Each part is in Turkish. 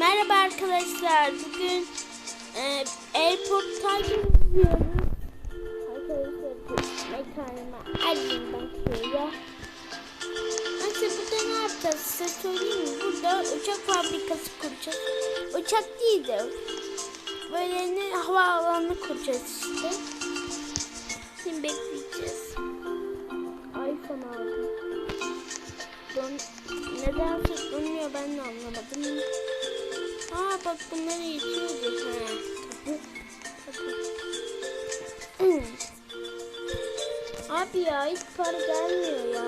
Merhaba arkadaşlar. Bugün e, Airport'a gidiyoruz. Arkadaşlar mekanıma annem bakıyor. Neyse burada ne yapacağız size söyleyeyim mi? Burada uçak fabrikası kuracağız. Uçak değil de böyle ne havaalanı kuracağız işte. Şimdi bekleyeceğiz. iPhone aldım. Don neden tutulmuyor ben de anlamadım. Aa bak bunları. Tabii. Abi ya hiç para gelmiyor ya.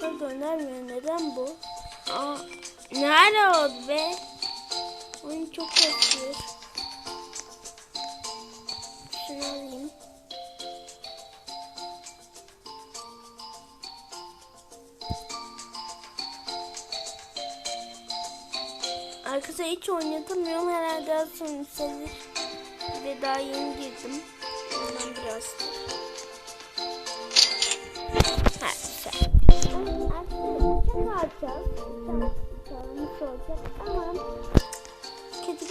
Para göndermiyor. Neden bu? Aa, nerede oldu be? Oyun çok kasıyor. Arkadaşlar hiç oynatamıyorum. Herhalde az sonra sevilir. Bir de daha yeni girdim. Ondan biraz. Ha güzel. Artık uçak alacağız. Uçağımız olacak. Tamam. Kötü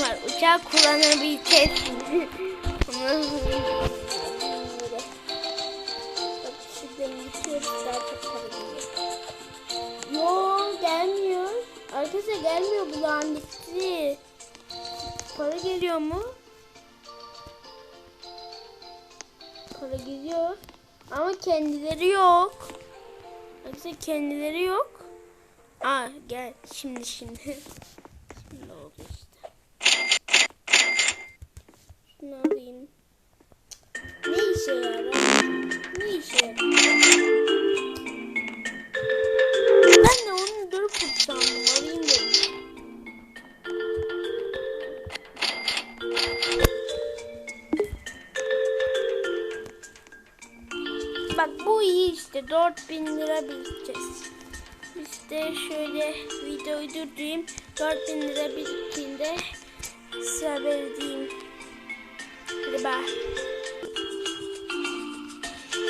var. Uçağı kullanabileceksiniz. Ama Bak. Daha. Yo gelmiyor. Arkadaşlar gelmiyor bu lan gitti. Para geliyor mu? Para geliyor. Ama kendileri yok. Arkadaşlar kendileri yok. Aa gel şimdi şimdi. Şimdi oldu işte. Şunu alayım. Ne işe yarar? Ne işe yarar? Sandım. Alayım dedim. Bak bu iyi işte. 4000 lira birikeceğiz. İşte şöyle videoyu durdurayım. 4000 lira biriktiğinde size verdiğim. Hadi bak.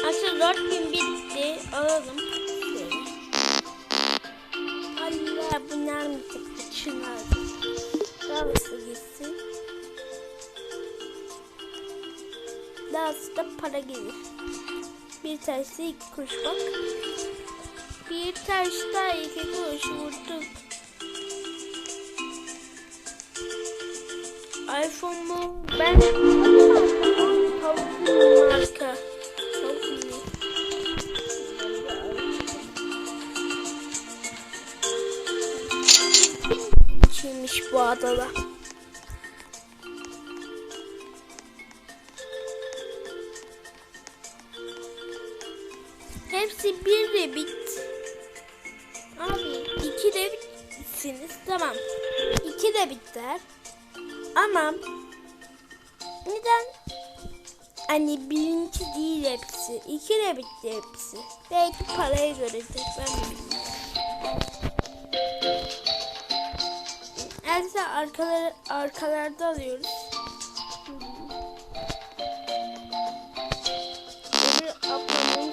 Aslında 4000 bitti. Alalım. Mı çıktı? Şunlar. Hızlı gitsin. Daha da para gelir. Bir tersi iki kuruş bak. Bir taş daha iki kuruş vurduk. iPhone mu? Ben tavuk marka. Kimmiş bu adada? Hepsi bir de bit. Abi iki de bitsiniz. Tamam. İki de biter. Ama neden? Hani birinci değil hepsi. İki de bitti hepsi. Belki paraya göredir. Ben bilmiyorum. Arkalar, arkalarda alıyoruz. Öbür ablamın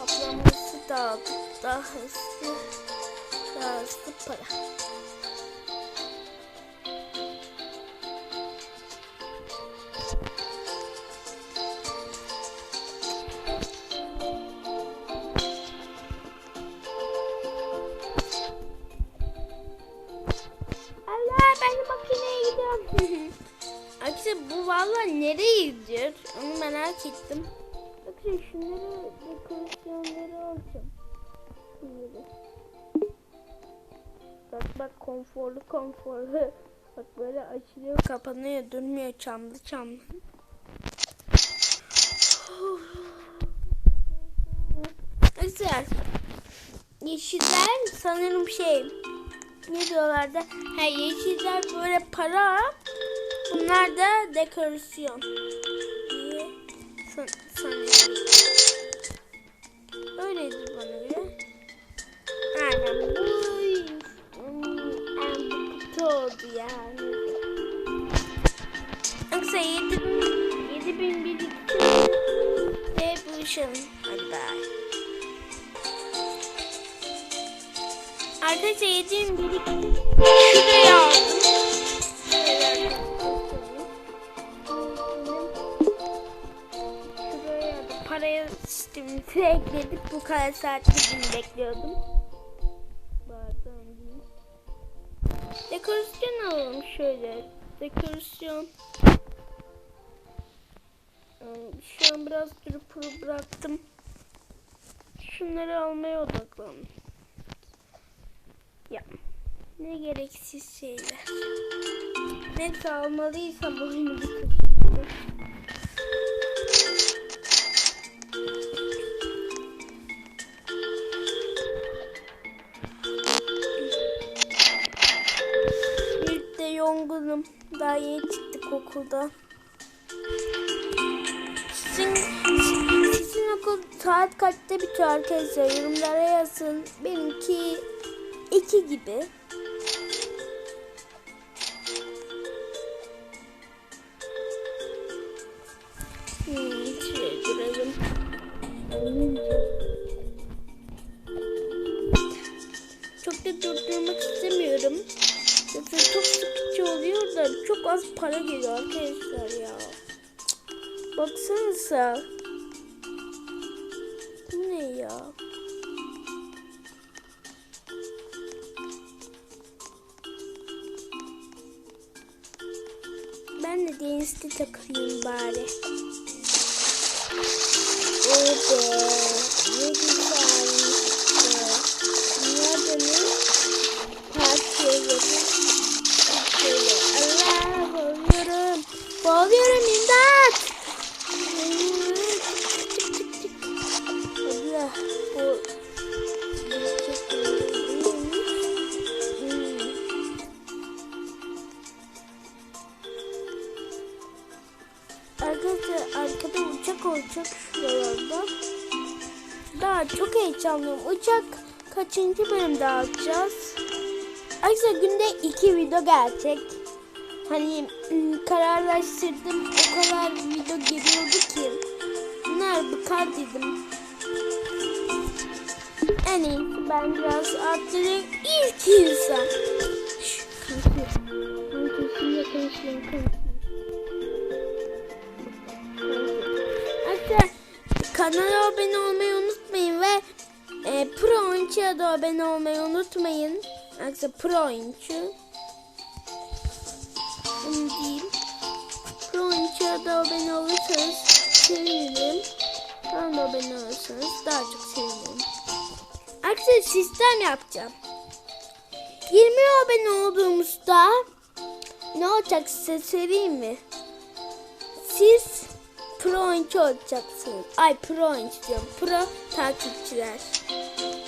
ablaması da daha hızlı daha hızlı para. Konforlu konforlu. Bak böyle açılıyor kapanıyor durmuyor çamlı çamlı. Arkadaşlar yeşiller sanırım şey ne diyorlardı? Ha yeşiller böyle para. Bunlar da dekorasyon. diye san sanıyorum. Öyleydi bana buluşalım. Hadi bye. Arkadaşlar yediğim dedik. Şuraya aldım. Paraya sistemimizi ekledik. Bu kadar saattir bunu bekliyordum. Dekorasyon alalım şöyle. Dekorasyon. Ee, Şu an biraz durup bıraktım. Şunları almaya odaklandım. Ya ne gereksiz şeyler. Neyse almalıysam oyunu bitirdim. Bir de yongunum. Daha yeni çıktık okuldan. Saat kaçta bitiyor arkadaşlar? Yorumlara yazın. Benimki iki gibi. De denizde takılayım bari. Oh be. Ne güzelmiş. Nerede boğuluyorum. Boğuluyorum imdat. Allah bu heyecanlıyım. Uçak kaçıncı bölümde alacağız? Arkadaşlar günde iki video gelecek. Hani ım, kararlaştırdım. O kadar video geliyordu ki. Bunlar bıkar dedim. En iyisi ben biraz arttırayım. İlk insan. Şşş. Kanki şimdi konuşalım kanki. Arkadaşlar kanala abone olmayı Oyuncu'ya da abone olmayı unutmayın. Arkadaşlar Pro Oyuncu. Onu değil. Pro Oyuncu'ya da abone olursanız sevinirim. Da abone olursanız daha çok sevinirim. Arkadaşlar sistem yapacağım. 20 abone olduğumuzda ne olacak size söyleyeyim mi? Siz pro oyuncu olacaksınız. Ay pro oyuncu diyorum. Pro takipçiler.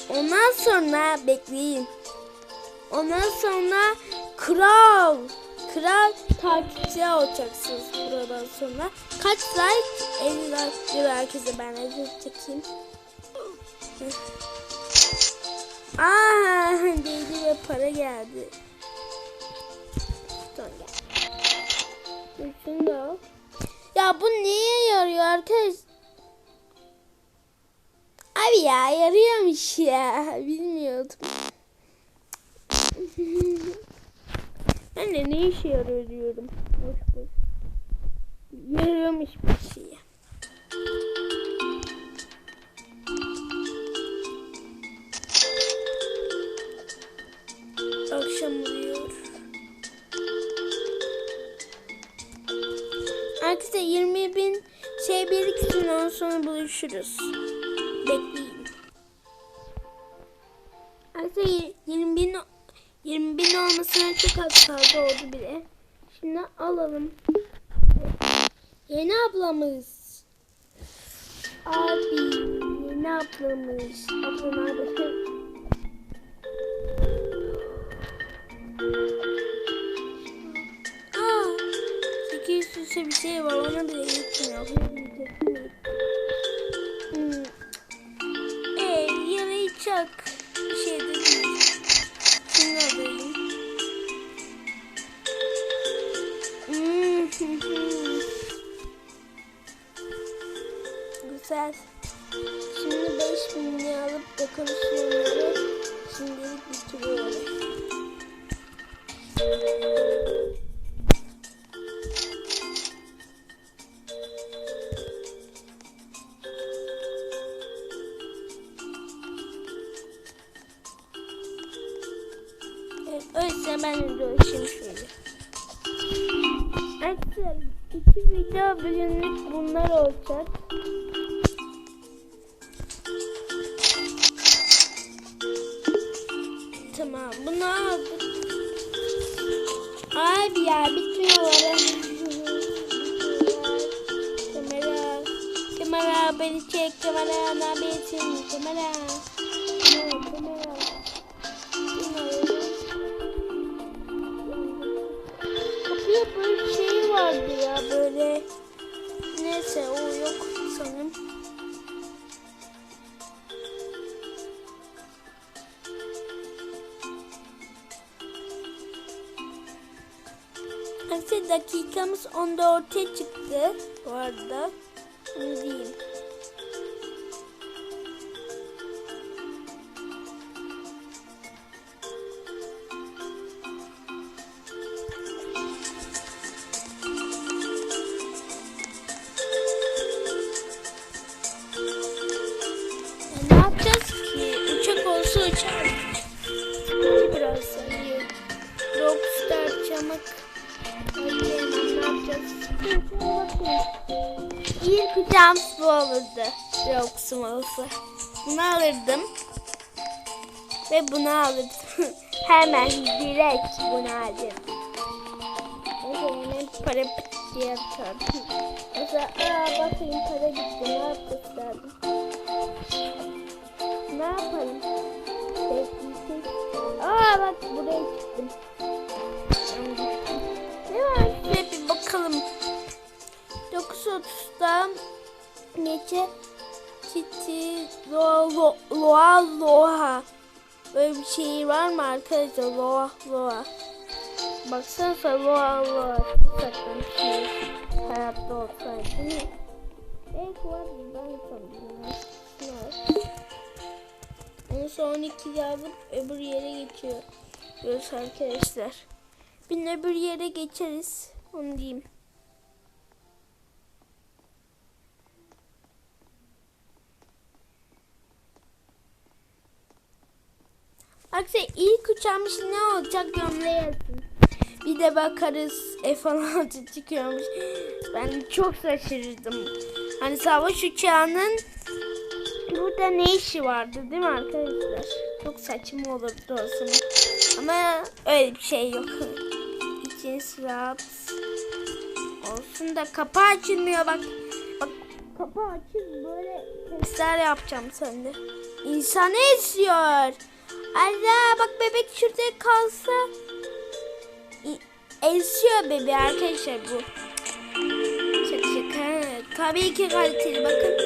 Ondan sonra bekleyin. Ondan sonra kral. Kral takipçiler olacaksınız buradan sonra. Kaç like? 50 like herkese ben de çekeyim. Aa, değdi ve para geldi. Son gel. Ya bu niye yarıyor arkadaş? Abi ya yarıyormuş ya. Bilmiyordum. ben de ne işe yarıyor diyorum. Boş boş. Yarıyormuş bir şey. Akşam oluyor. Arkadaşlar 20 bin şey biriksin ondan sonra buluşuruz. Bekleyin. Arkadaşlar 20 bin 20 bin olmasına çok az kaldı oldu bile. Şimdi alalım. Yeni ablamız. Abi yeni ablamız. Abla nerede? Aa, 800 üstü bir şey var ona bile gitmiyor. Bir şey de değil. Hmm. Güzel. Şimdi 5000 liraya alıp dekorasyonları şimdilik bitiriyorum. Ya bitmiyor. kamera. Kamera beni çek. Kamera ne yapıyorsun? Kamera. Kapıya böyle şey vardı ya böyle. Neyse o yok sanırım. Dakikamız 14'e çıktı bu arada. Bunu diyeyim. Olsa. Bunu alırdım. Ve bunu alırdım. Hemen direkt bunu alırdım. Zaman para diye atardım. Mesela aa bakayım para gitti ne derdim. Ne yapalım? Aa bak buraya çıktım. Ne var? Bir bakalım. 9.30'da gece Kitty Loa Lo- Loa Loa Böyle bir şey var mı arkadaşlar? Loa Loa Baksanıza Loa Loa Sakın şey hayatta olsaydı? Belki var ben sanırım. Onu sonra 12'de alıp öbür yere geçiyor. Görüyoruz arkadaşlar. Bin öbür yere geçeriz. Onu diyeyim. Arkadaşlar ilk uçağımız ne olacak yorumlara. Bir de bakarız F-16 çıkıyormuş. Ben çok şaşırdım. Hani savaş uçağının burada ne işi vardı değil mi arkadaşlar? Çok saçma olurdu o zaman. Ama öyle bir şey yok. İçiniz rahat olsun da kapı açılmıyor bak. Bak kapı açıl böyle sesler yapacağım sende. İnsanı esiyor. Allah bak bebek şurada kalsa esiyor bebeği arkadaşlar bu. Şaka şaka. Tabii ki kaliteli bakın.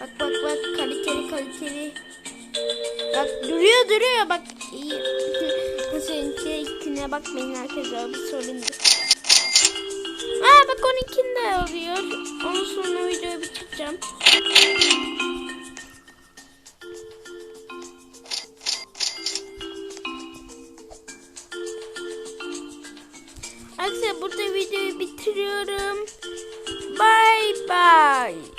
Bak bak bak kaliteli kaliteli. Bak duruyor duruyor bak iyi. İçine bakmayın arkadaşlar bir sorundur. Aa bak 12'de oluyor. Ondan sonra videoya bir çıkacağım. bitiriyorum. Bye bye.